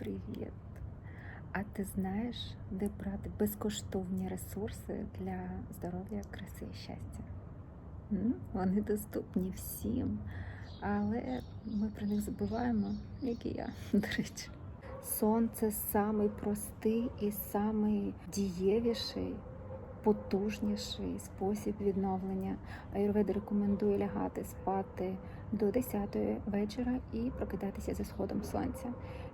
привіт! А ти знаєш, де брати безкоштовні ресурси для здоров'я, краси і щастя? Вони доступні всім, але ми про них забуваємо, як і я, до речі. Сон це самий простий і самий дієвіший, потужніший спосіб відновлення. Аюрведа рекомендує лягати спати до 10 вечора і прокидатися за сходом сонця.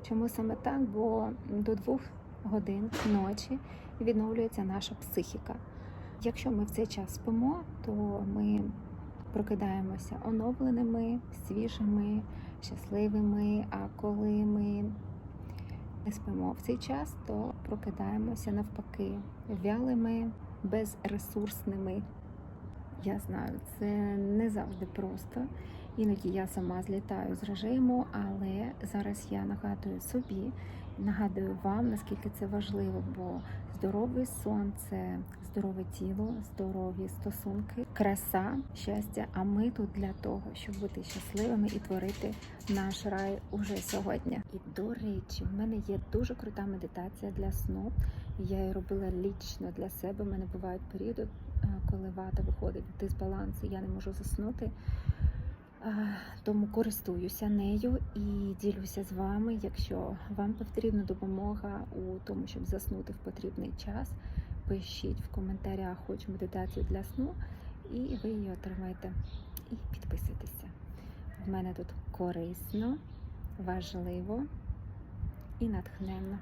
Чому саме так? Бо до 2 годин ночі відновлюється наша психіка. Якщо ми в цей час спимо, то ми прокидаємося оновленими, свіжими, щасливими. А коли ми не спимо в цей час, то прокидаємося навпаки вялими, безресурсними. Я знаю, це не завжди просто. Іноді я сама злітаю з режиму, але зараз я нагадую собі, нагадую вам, наскільки це важливо, бо здоровий сон це здорове тіло, здорові стосунки, краса, щастя. А ми тут для того, щоб бути щасливими і творити наш рай уже сьогодні. І до речі, в мене є дуже крута медитація для сну. Я її робила лічно для себе. У мене бувають періоди, е, коли вата виходить в і я не можу заснути. Е, Тому користуюся нею і ділюся з вами. Якщо вам потрібна допомога у тому, щоб заснути в потрібний час, пишіть в коментарях хоч медитацію для сну, і ви її отримаєте. І підписуйтеся. В мене тут корисно, важливо і натхненно.